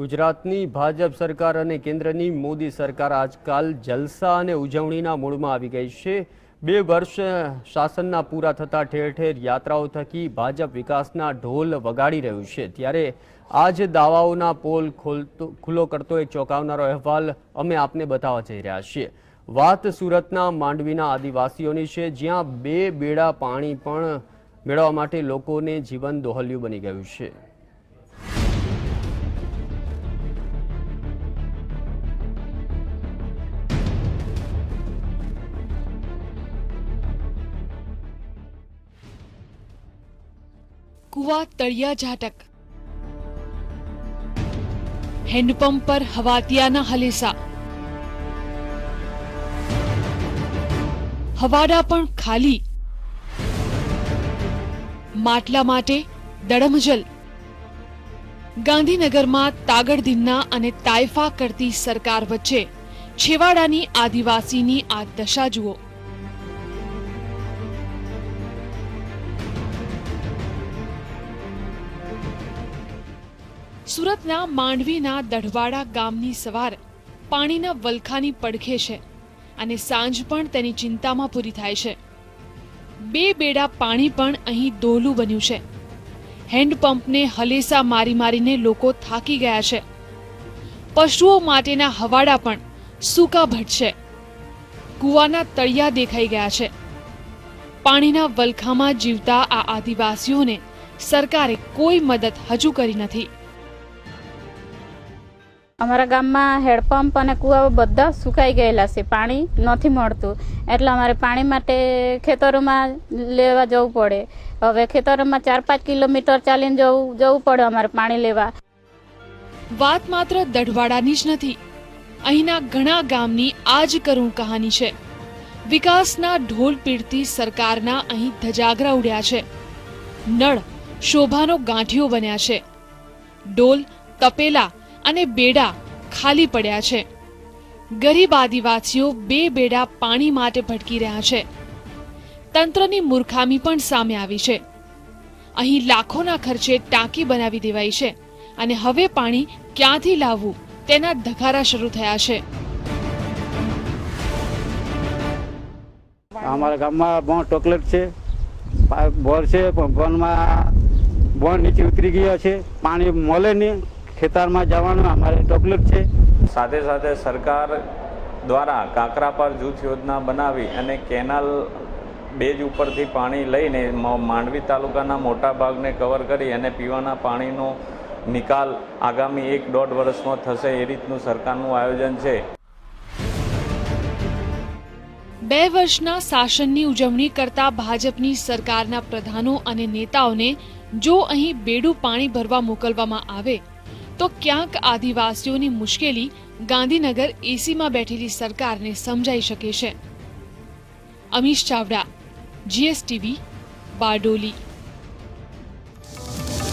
ગુજરાતની ભાજપ સરકાર અને કેન્દ્રની મોદી સરકાર આજકાલ જલસા અને ઉજવણીના મૂડમાં આવી ગઈ છે. બે વર્ષ શાસનના પૂરા થતા ઠેર ઠેર યાત્રાઓ થકી ભાજપ વિકાસના ઢોલ વગાડી રહ્યું છે. ત્યારે આજ દાવાઓના પોલ ખોલતો, ખુલ્લો કરતો એક ચોંકાવનારો અહેવાલ અમે આપને બતાવવા જઈ રહ્યા છીએ. વાત સુરતના માંડવીના આદિવાસીઓની છે. જ્યાં બે બેડા પાણી પણ મેળવવા માટે લોકોને જીવન દોહલ્યું બની ગયું છે. કુવા તળિયા ઝાટક હેન્ડપંપ પર હવાતિયાના હલેસા. હવાડા પણ ખાલી. માટલા માટે દડમજલ. ગાંધીનગરમાં તાગડધીનના અને તાયફા કરતી સરકાર વચ્ચે છેવાડાની આદિવાસીની આ દશા જુઓ. સુરતના માંડવીના દઢવાડા ગામની સવાર પાણીના વલખાની પડખે છે અને સાંજ પણ તેની ચિંતામાં પૂરી થાય છે. બે બેડા પાણી પણ અહીં દોહલું બન્યું છે. હેન્ડપંપને હલેસા મારી મારીને લોકો થાકી ગયા છે. પશુઓ માટેના હવાડા પણ સૂકા છે. કૂવાના તળિયા દેખાઈ ગયા છે. પાણીના વલખામાં જીવતા આ આદિવાસીઓને સરકારે કોઈ મદદ હજુ કરી નથી. અમારા ગામમાં હેડપંપ અને કૂવા બધા સુકાઈ ગયેલા છે, પાણી નથી મળતું. એટલે અમારે પાણી માટે ખેતરોમાં લેવા જવું પડે. હવે ખેતરોમાં ચાર પાંચ કિલોમીટર ચાલીને જવું જવું પડે અમારે પાણી લેવા. વાત માત્ર દઢવાડાની જ નથી, અહીંના ઘણા ગામની આ જ કહાની છે. વિકાસના ઢોલ પીડતી સરકારના અહીં ધજાગરા ઉડ્યા છે. નળ શોભાનો ગાંઠિયો બન્યા છે. ડોલ તપેલા અને બેડા ખાલી પડ્યા છે. ગરીબ આદિવાસીઓ બે બેડા પાણી માટે ભટકી રહ્યા છે. તંત્રની મૂર્ખામી પણ સામે આવી છે. અહીં લાખોના ખર્ચે ટાંકી બનાવી દેવાઈ છે અને હવે પાણી ક્યાંથી લાવવું તેના ધકારા શરૂ થયા છે. અમારા ગામમાં બોન ટોકલેટ છે બોર છે, પણ બોનમાં બોન નીચે ઉતરી ગયા છે, પાણી મળે નહીં. ખેતરમાં જવાનું અમારે તકલીફ છે. સાથે સાથે સરકાર દ્વારા કાંકરાપાર જૂથ યોજના બનાવી અને કેનાલ બેજ ઉપરથી પાણી લઈને માંડવી તાલુકાના મોટા ભાગને કવર કરી અને પીવાના પાણીનો નિકાલ આગામી એક દોઢ વર્ષમાં થશે એ રીતનું સરકારનું આયોજન છે. બે વર્ષના શાસનની ઉજવણી કરતા ભાજપની સરકારના પ્રધાનો અને નેતાઓને જો અહીં બેડું પાણી ભરવા મોકલવામાં આવે તો ક્યાંક આદિવાસીઓની મુશ્કેલી ગાંધીનગર એસીમાં બેઠેલી સરકારને સમજાઈ શકે છે. અમીશ ચાવડા, જીએસટીવી, બારડોલી.